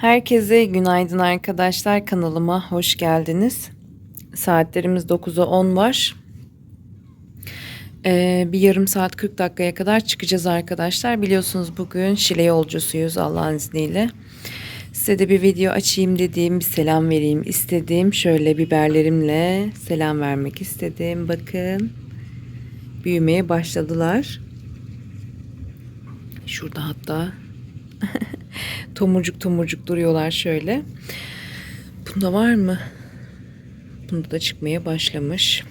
Herkese günaydın arkadaşlar. Kanalıma hoş geldiniz. Saatlerimiz 9'a 10 var. Ee, bir yarım saat 40 dakikaya kadar çıkacağız arkadaşlar. Biliyorsunuz bugün Şile yolcusuyuz Allah'ın izniyle. Size de bir video açayım dediğim, bir selam vereyim istedim. Şöyle biberlerimle selam vermek istedim. Bakın büyümeye başladılar. Şurada hatta tomurcuk tomurcuk duruyorlar şöyle. Bunda var mı? Bunda da çıkmaya başlamış.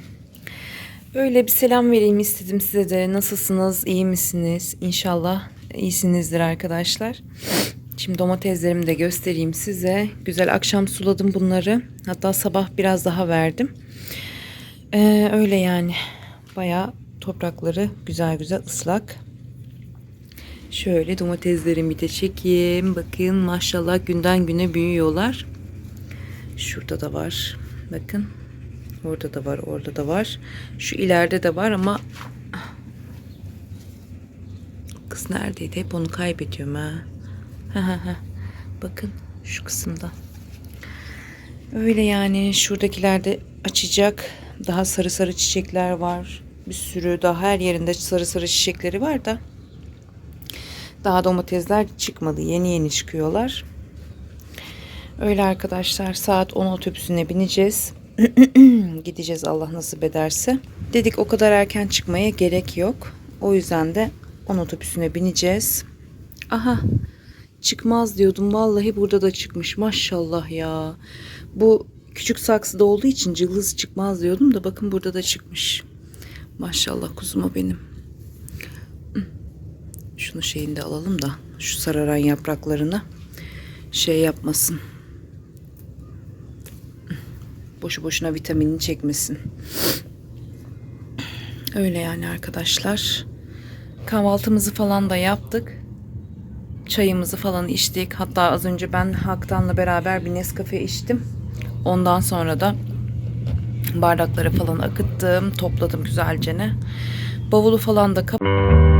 Öyle bir selam vereyim istedim size de. Nasılsınız? İyi misiniz? İnşallah iyisinizdir arkadaşlar. Şimdi domateslerimi de göstereyim size. Güzel akşam suladım bunları. Hatta sabah biraz daha verdim. Ee, öyle yani. Bayağı toprakları güzel güzel ıslak. Şöyle domateslerimi de çekeyim. Bakın maşallah günden güne büyüyorlar. Şurada da var. Bakın. Orada da var, orada da var. Şu ileride de var ama kız neredeydi? Hep onu kaybediyorum ha. Bakın şu kısımda. Öyle yani şuradakilerde açacak. Daha sarı sarı çiçekler var. Bir sürü daha her yerinde sarı sarı çiçekleri var da daha domatesler çıkmadı. Yeni yeni çıkıyorlar. Öyle arkadaşlar saat 10 otobüsüne bineceğiz. Gideceğiz Allah nasip ederse. Dedik o kadar erken çıkmaya gerek yok. O yüzden de 10 otobüsüne bineceğiz. Aha çıkmaz diyordum. Vallahi burada da çıkmış. Maşallah ya. Bu küçük saksıda olduğu için cılız çıkmaz diyordum da bakın burada da çıkmış. Maşallah kuzuma benim. Şunu şeyini de alalım da şu sararan yapraklarını şey yapmasın. Boşu boşuna vitaminini çekmesin. Öyle yani arkadaşlar. Kahvaltımızı falan da yaptık. Çayımızı falan içtik. Hatta az önce ben Haktan'la beraber bir Nescafe içtim. Ondan sonra da bardakları falan akıttım. Topladım güzelce ne. Bavulu falan da kapattım.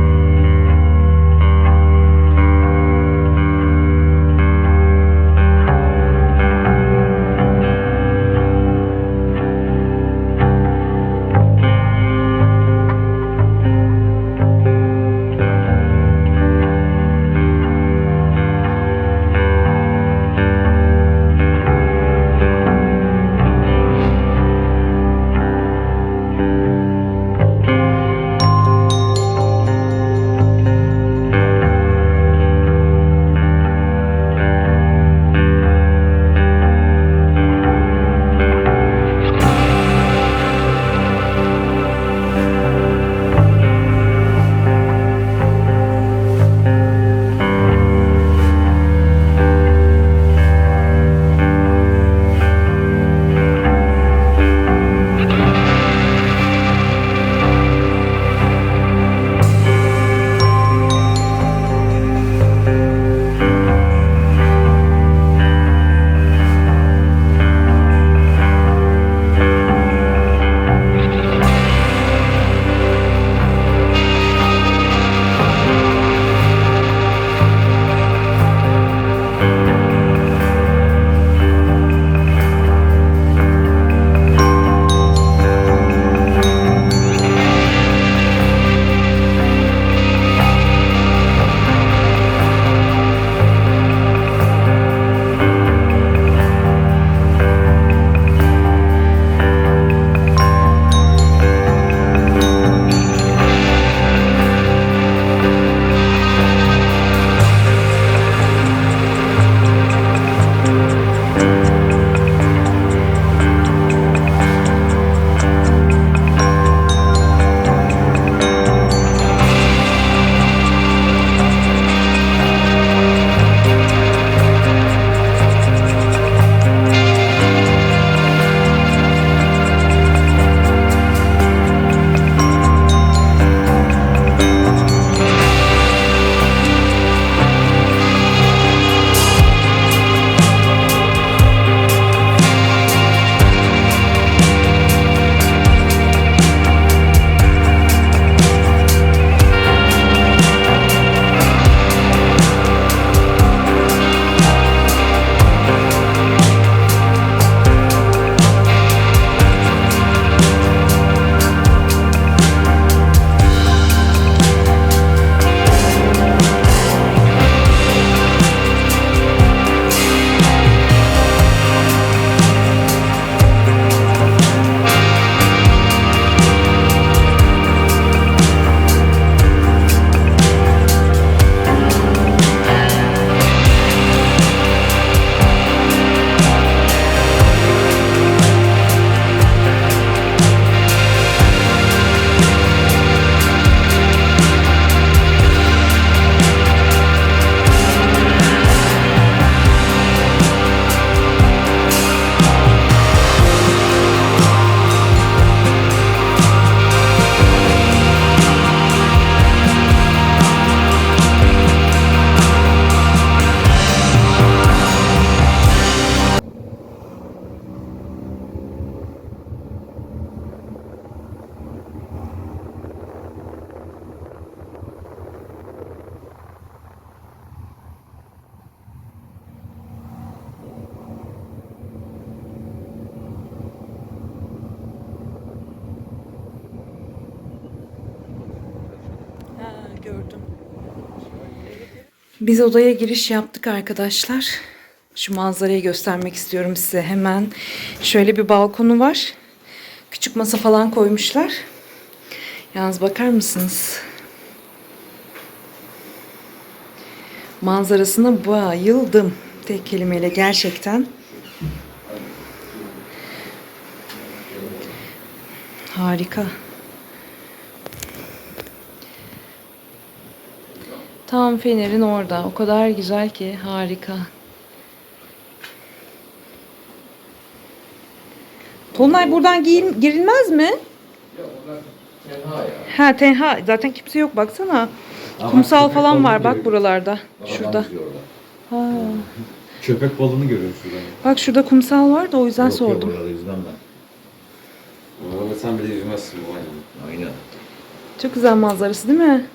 Biz odaya giriş yaptık arkadaşlar. Şu manzarayı göstermek istiyorum size hemen. Şöyle bir balkonu var. Küçük masa falan koymuşlar. Yalnız bakar mısınız? Manzarasına bayıldım. Tek kelimeyle gerçekten. Harika. Tam fenerin orada. O kadar güzel ki harika. Tolunay buradan giyin- girilmez mi? Ha tenha. Zaten kimse yok baksana. Kumsal falan var bak buralarda. Şurada. Ha. Köpek balığını görüyorum şuradan. Bak şurada kumsal var da o yüzden Yok, yok, sordum. orada yüzmem ben. Orada sen bile yüzmezsin bu aynen. Aynen. Çok güzel manzarası değil mi?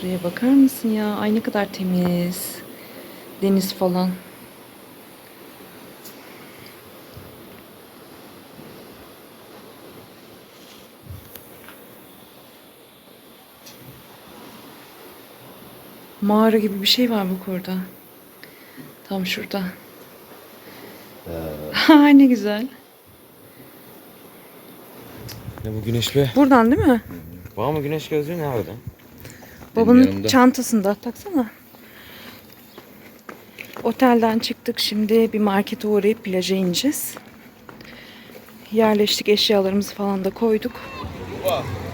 Şuraya bakar mısın ya? Ay ne kadar temiz. Deniz falan. Mağara gibi bir şey var bu kurda. Tam şurada. Ha ne güzel. Ne bu güneşli? Buradan değil mi? Var mı güneş gözlüğü nerede? Babanın yanımda. çantasında. Taksana. Otelden çıktık. Şimdi bir markete uğrayıp plaja ineceğiz. Yerleştik. Eşyalarımızı falan da koyduk. Fazla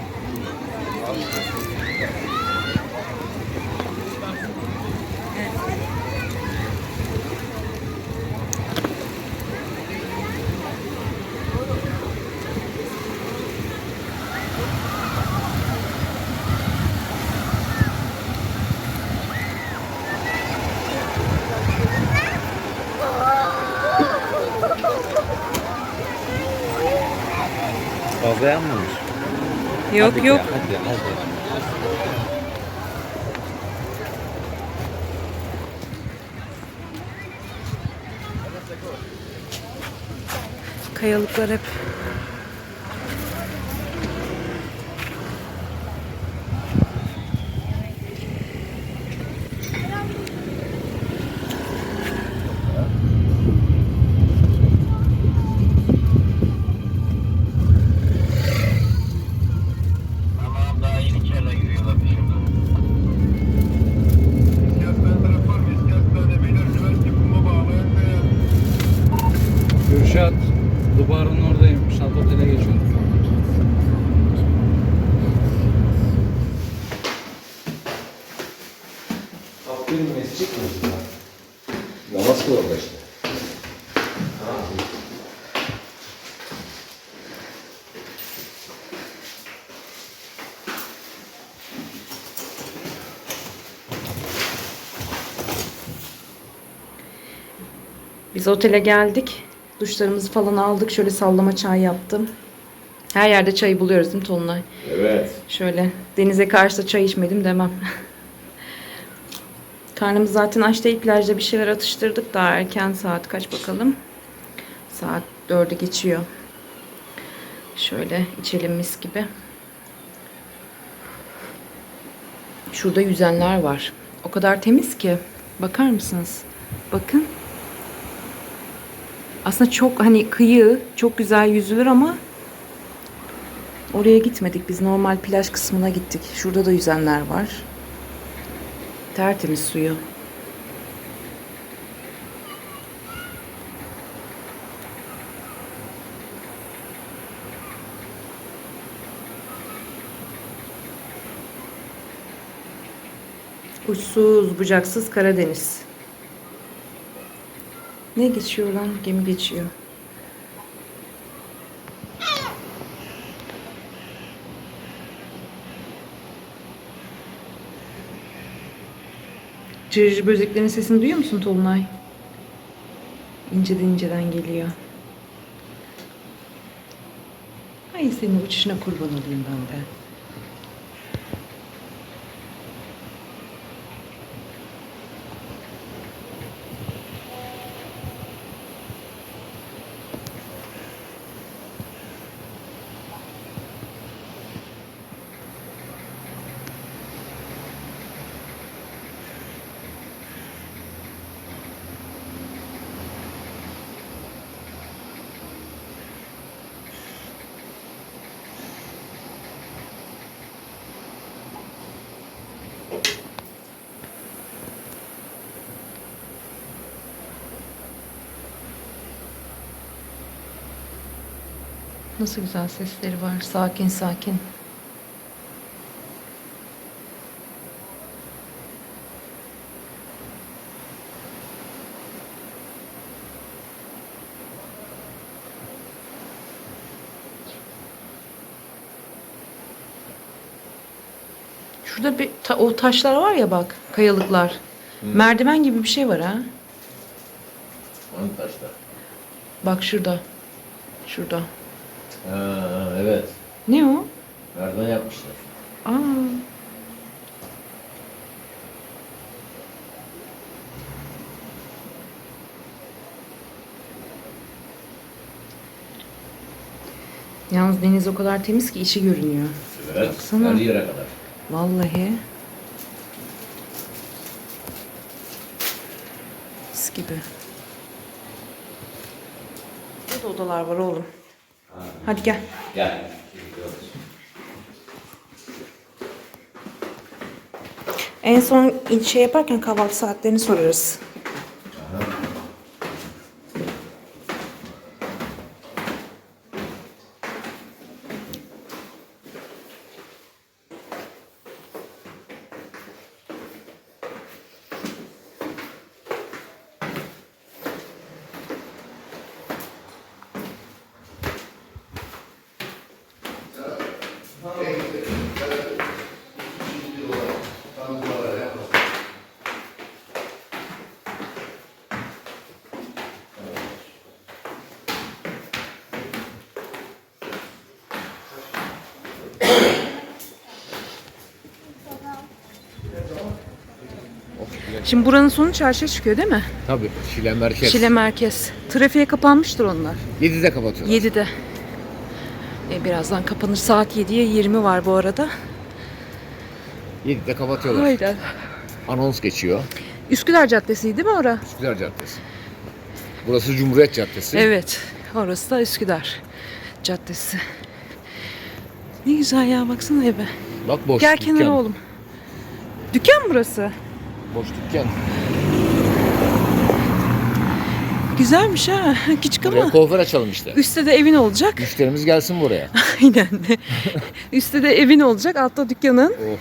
Yok Hadi yok. Ya, hadi hadi. Kayalıklar hep. Biz otele geldik. Duşlarımızı falan aldık. Şöyle sallama çay yaptım. Her yerde çayı buluyoruz değil mi Tolunay? Evet. Şöyle denize karşı da çay içmedim demem. Karnımız zaten aç değil. Plajda bir şeyler atıştırdık. Daha erken saat kaç bakalım. Saat 4'ü geçiyor. Şöyle içelim mis gibi. Şurada yüzenler var. O kadar temiz ki. Bakar mısınız? Bakın. Aslında çok hani kıyı, çok güzel yüzülür ama Oraya gitmedik. Biz normal plaj kısmına gittik. Şurada da yüzenler var. Tertemiz suyu. Uçsuz bucaksız Karadeniz. Ne geçiyor lan? Gemi geçiyor. Cırcır böceklerin sesini duyuyor musun Tolunay? İnceden inceden geliyor. Ay senin uçuşuna kurban olayım ben de. Nasıl güzel sesleri var. Sakin sakin. Şurada bir ta- o taşlar var ya bak, kayalıklar. Merdiven gibi bir şey var ha. Hangi taşlar? Bak şurada. Şurada. Ha evet. Ne o? Merdiven yapmışlar. Aa. Yalnız deniz o kadar temiz ki işi görünüyor. Evet. Baksana. Her yere kadar. Vallahi. Mis gibi. Burada odalar var oğlum. Hadi gel. Gel. En son şey yaparken kahvaltı saatlerini sorarız. Şimdi buranın sonu çarşıya çıkıyor değil mi? Tabii. Şile merkez. Şile merkez. Trafiğe kapanmıştır onlar. 7'de kapatıyorlar. 7'de. E, birazdan kapanır. Saat 7'ye 20 var bu arada. 7'de kapatıyorlar. Aynen. Anons geçiyor. Üsküdar Caddesi değil mi ora? Üsküdar Caddesi. Burası Cumhuriyet Caddesi. Evet. Orası da Üsküdar Caddesi. Ne güzel ya baksana eve. Bak boş Gel dükkan. kenara oğlum. Dükkan burası. Boş dükkan. Güzelmiş ha. Küçük Buraya ama. kuaför açalım işte. Üstte de evin olacak. Müşterimiz gelsin buraya. Aynen. Üstte de evin olacak. Altta dükkanın. of.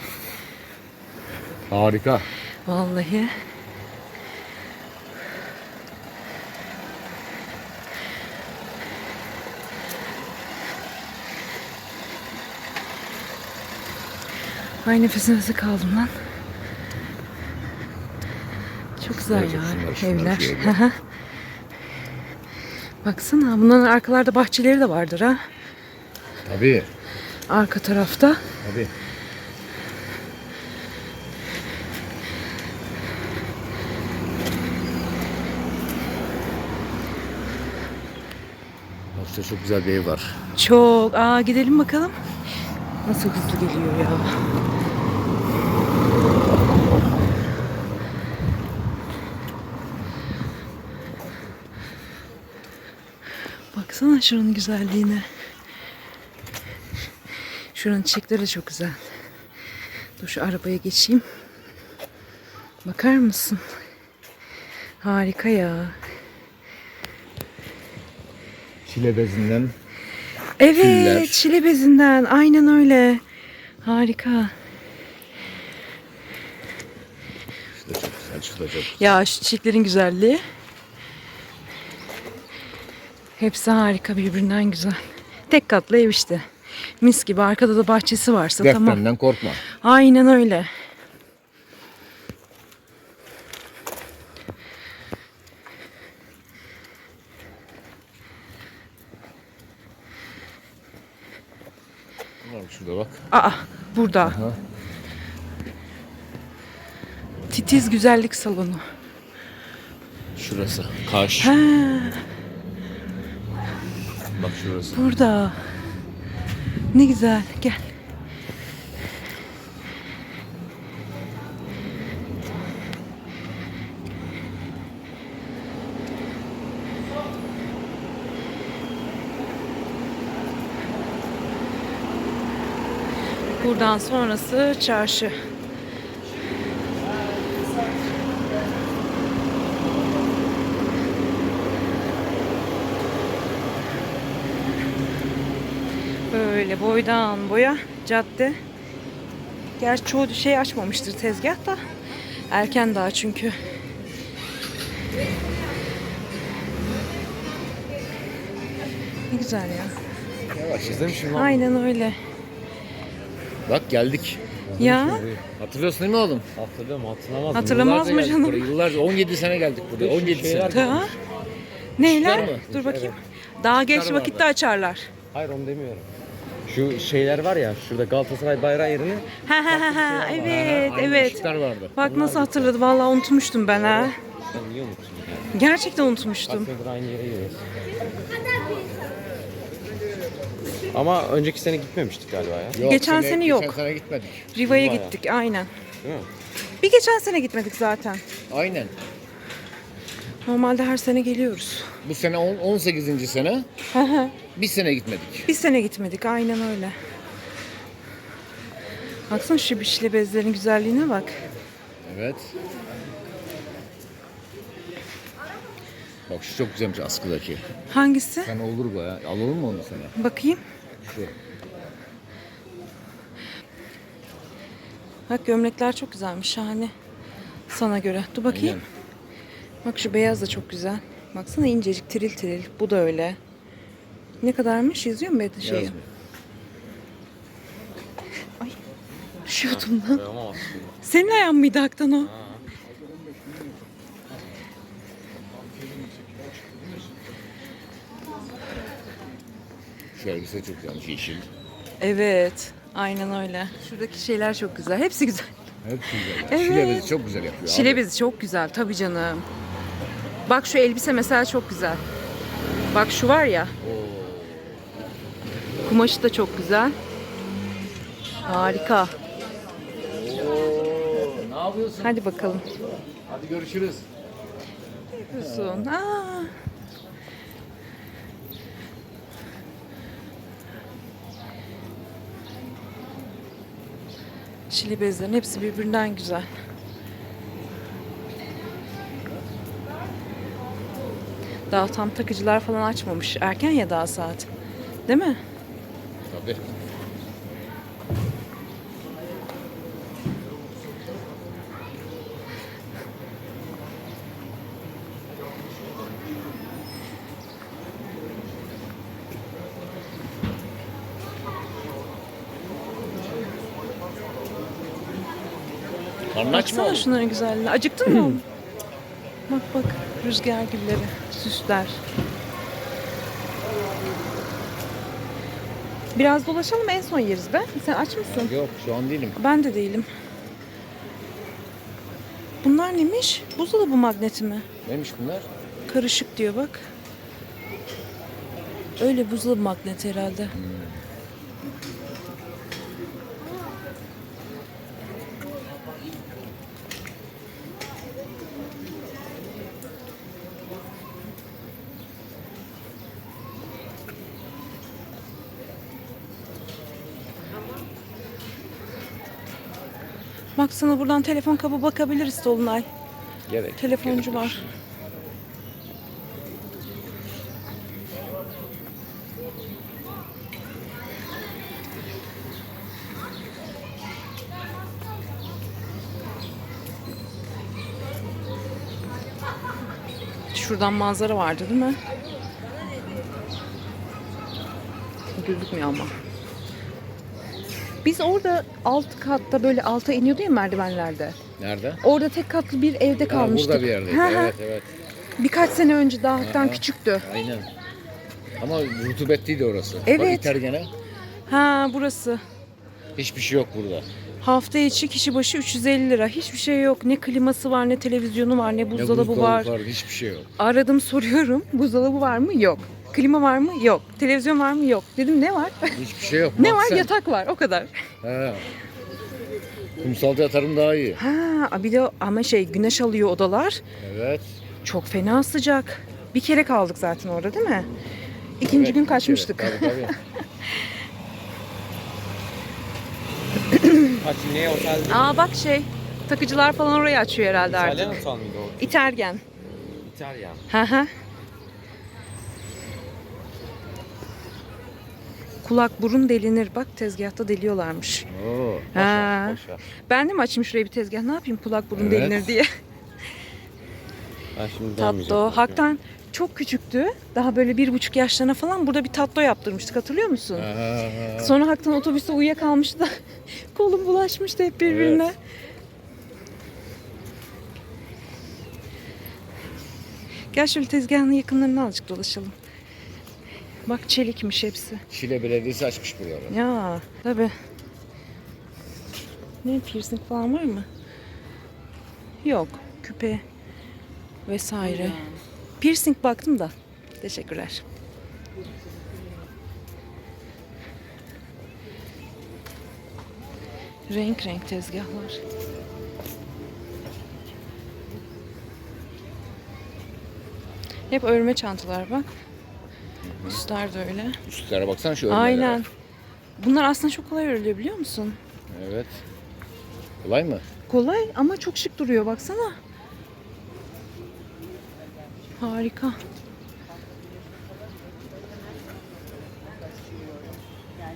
Harika. Vallahi. Ay nefes nefese kaldım lan. Çok güzel ya şunlar, şunlar evler. hı. Baksana bunların arkalarda bahçeleri de vardır ha. Tabii. Arka tarafta. Tabii. Bak işte çok güzel bir ev var. Çok. Aa gidelim bakalım. Nasıl hızlı geliyor ya. Baksana şuranın güzelliğine. Şuranın çiçekleri de çok güzel. Dur şu arabaya geçeyim. Bakar mısın? Harika ya. Çile bezinden Evet, Tüller. çile bezinden. Aynen öyle. Harika. şu da çok güzel, şu da çok güzel. Ya şu çiçeklerin güzelliği. Hepsi harika, birbirinden güzel. Tek katlı ev işte. Mis gibi arkada da bahçesi varsa tamam. Depremden korkma. Aynen öyle. Var şurada bak. Aa, burada. Titiz güzellik salonu. Şurası. Kaş. Ha, şurası. burada. Ne güzel. Gel. Buradan sonrası çarşı. Böyle boydan boya cadde. Gerçi çoğu şey açmamıştır tezgah da. Erken daha çünkü. Ne güzel ya. Yavaş izledim şimdi. Aynen öyle. Bak geldik. Ya Hatırlıyorsun değil mi oğlum? Hatırlıyorum hatırlamaz mı? hatırlamaz mı canım? buraya, Yıllarca 17 sene geldik buraya. 17 sene. Ta. Neyler? Dur bakayım. Daha geç Işıklar vakitte açarlar. Hayır onu demiyorum. Şu şeyler var ya şurada Galatasaray bayrağı yerine Ha ha ha ha evet evet. vardı. Bak nasıl hatırladı vallahi unutmuştum ben ha. sen niye unuttun? Gerçekten unutmuştum. aynı yere geliyoruz. Ama önceki sene gitmemiştik galiba ya. Yok, Geçen sene yok. Geçen sene gitmedik. Riva'ya Riva'ya. gittik aynen. Değil mi? Bir geçen sene gitmedik zaten. Aynen. Normalde her sene geliyoruz. Bu sene on- 18. sene. bir sene gitmedik. Bir sene gitmedik aynen öyle. Baksana şu bişli bezlerin güzelliğine bak. Evet. Bak şu çok güzelmiş askıdaki. Hangisi? Sen olur bu ya. Alalım mı onu sana? Bakayım. Şu. Bak gömlekler çok güzelmiş şahane. Sana göre. Dur bakayım. Aynen. Bak şu beyaz da çok güzel. Baksana incecik tiril tiril. Bu da öyle. Ne kadarmış yazıyor mu şeyi? Yazmıyor. Ay düşüyordum lan. Senin ayağın mıydı Aktan o? Şu elbise çok güzelmiş yeşil. Evet. Aynen öyle. Şuradaki şeyler çok güzel. Hepsi güzel. Hepsi güzel. Evet. Şile bezi çok güzel yapıyor. Şile abi. bezi çok güzel tabii canım. Bak şu elbise mesela çok güzel. Bak şu var ya. Kumaşı da çok güzel. Harika. Ne yapıyorsun? Hadi bakalım. Hadi görüşürüz. Ne yapıyorsun? Aa. Şili bezlerin hepsi birbirinden güzel. Daha tam takıcılar falan açmamış. Erken ya daha saat. Değil mi? Tabii. Karnın aç mı Baksana oğlum? şunların güzelliğine. Acıktın mı oğlum? Bak bak rüzgar gülleri, süsler. Biraz dolaşalım en son yeriz be. Sen aç mısın? Yok şu an değilim. Ben de değilim. Bunlar neymiş? Buzdolabı magneti mi? Neymiş bunlar? Karışık diyor bak. Öyle buzdolabı magneti herhalde. Baksana buradan telefon kabı bakabiliriz Dolunay. Gerek. Telefoncu var. Şuradan manzara vardı değil mi? Gözükmüyor ama. Biz orada alt katta böyle alta iniyordu ya merdivenlerde. Nerede? Orada tek katlı bir evde Ha, kalmıştık. burada bir yerdeydi. Hı hı. evet evet. Birkaç sene önce daha hatta Aha. küçüktü. Aynen. Ama rutubetliydi orası. Bak Evet. iter gene. Ha burası. Hiçbir şey yok burada. Hafta içi kişi başı 350 lira. Hiçbir şey yok. Ne kliması var, ne televizyonu var, ne Ne buzdolabı var. Hiçbir şey yok. Aradım soruyorum. Buzdolabı var mı? Yok. Klima var mı? Yok. Televizyon var mı? Yok. Dedim ne var? Hiçbir şey yok. ne Bak var? sen. Yatak var. O kadar. He. Kumsalda yatarım daha iyi. Ha, bir de ama şey güneş alıyor odalar. Evet. Çok fena sıcak. Bir kere kaldık zaten orada değil mi? İkinci Evet, gün bir kere. kaçmıştık. Tabii tabii. Otel? Aa bak şey takıcılar falan orayı açıyor herhalde İtalyan artık. otel miydi o? İtergen. İtalyan. Hı hı. Kulak burun delinir. Bak tezgahta deliyorlarmış. Oo. Ha. Ver. Ben de mi açayım şuraya bir tezgah? Ne yapayım kulak burun Evet. delinir diye. Tatlı. Haktan çok küçüktü. Daha böyle bir buçuk yaşlarına falan burada bir tatlı yaptırmıştık hatırlıyor musun? Sonra Haktan otobüste uyuyakalmıştı da kolum bulaşmıştı hep birbirine. Evet. Gel şöyle tezgahın yakınlarına azıcık dolaşalım. Bak çelikmiş hepsi. Şile Belediyesi açmış buraları. Ya tabi. Ne piercing falan var mı? Yok. Küpe vesaire. Piercing baktım da. Teşekkürler. Renk renk tezgahlar. Hep örme çantalar bak. Üstler de öyle. Üstlere baksana şu örmelere. Aynen. Bunlar aslında çok kolay örülüyor biliyor musun? Evet. Kolay mı? Kolay ama çok şık duruyor baksana. Harika.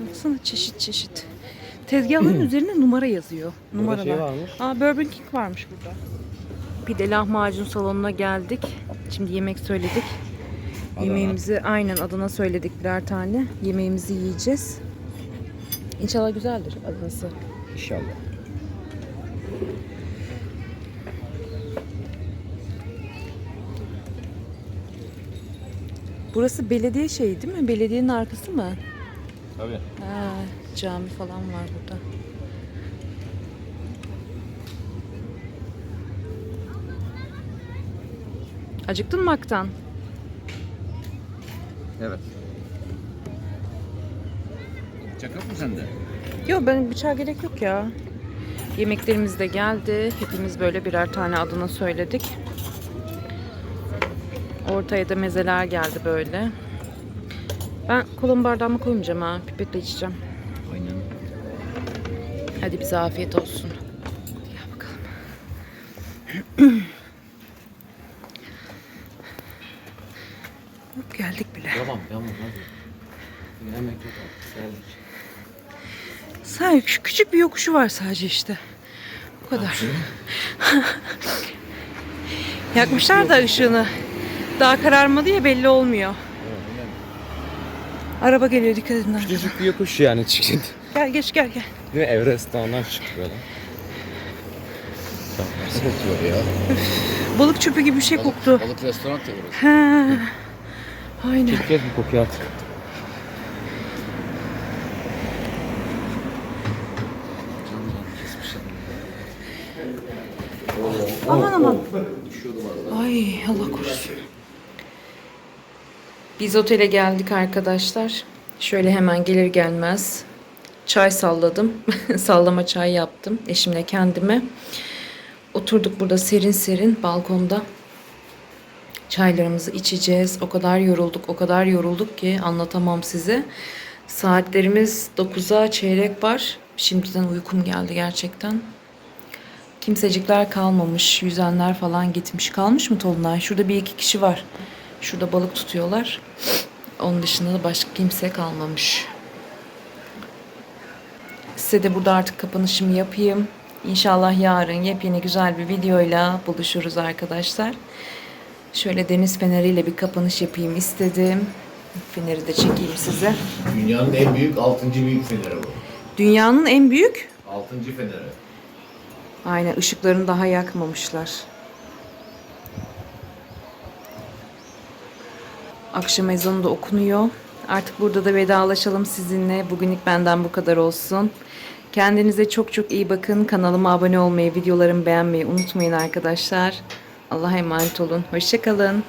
Baksana çeşit çeşit. Tezgahların üzerine numara yazıyor. Numaralar. şey varmış. Aa Bourbon King varmış burada. Bir de lahmacun salonuna geldik. Şimdi yemek söyledik. Yemeğimizi aynen adına söyledik birer tane. Yemeğimizi yiyeceğiz. İnşallah güzeldir adanası. İnşallah. Burası belediye şeyi değil mi? Belediyenin arkası mı? Tabii. Ha, cami falan var burada. Acıktın mı Aktan? Evet. Çakal mı sende? Yok ben bıçağa gerek yok ya. Yemeklerimiz de geldi. Hepimiz böyle birer tane adına söyledik. Ortaya da mezeler geldi böyle. Ben kolamı bardağıma koymayacağım ha. Pipetle içeceğim. Aynen. Hadi bize afiyet olsun. Gel bakalım. Hop geldik bile. Tamam tamam hadi. Yemek yok artık. Geldik. Sadece şu küçük bir yokuşu var sadece işte. Bu kadar. Yakmışlar da ışığını. Daha kararmadı ya belli olmuyor. Araba geliyor dikkat edin. arkadaşlar. Küçücük bir yokuş yani çıkın. Gel geç gel gel. Değil mi? Everest Dağı'ndan çıktık böyle. Nasıl kokuyor ya? Balık çöpü gibi bir şey koktu. Balık restoran ya burası. Ha. Aynen. Kez bu kokuyor artık. Aman aman. Ay Allah korusun. Biz otele geldik arkadaşlar. Şöyle hemen gelir gelmez çay salladım. Sallama çay yaptım eşimle kendime. Oturduk burada serin serin balkonda. Çaylarımızı içeceğiz. O kadar yorulduk, o kadar yorulduk ki anlatamam size. Saatlerimiz 9'a çeyrek var. Şimdiden uykum geldi gerçekten. Kimsecikler kalmamış. Yüzenler falan gitmiş. Kalmış mı Tolunay? Şurada bir iki kişi var. Şurada balık tutuyorlar. Onun dışında da başka kimse kalmamış. Size de burada artık kapanışımı yapayım. İnşallah yarın yepyeni güzel bir videoyla buluşuruz arkadaşlar. Şöyle deniz feneriyle bir kapanış yapayım istedim. Feneri de çekeyim size. Dünyanın en büyük 6. büyük feneri bu. Dünyanın en büyük 6. feneri. Aynen ışıklarını daha yakmamışlar. Akşam ezanı da okunuyor. Artık burada da vedalaşalım sizinle. Bugünlük benden bu kadar olsun. Kendinize çok çok iyi bakın. Kanalıma abone olmayı, videolarımı beğenmeyi unutmayın arkadaşlar. Allah'a emanet olun. Hoşçakalın.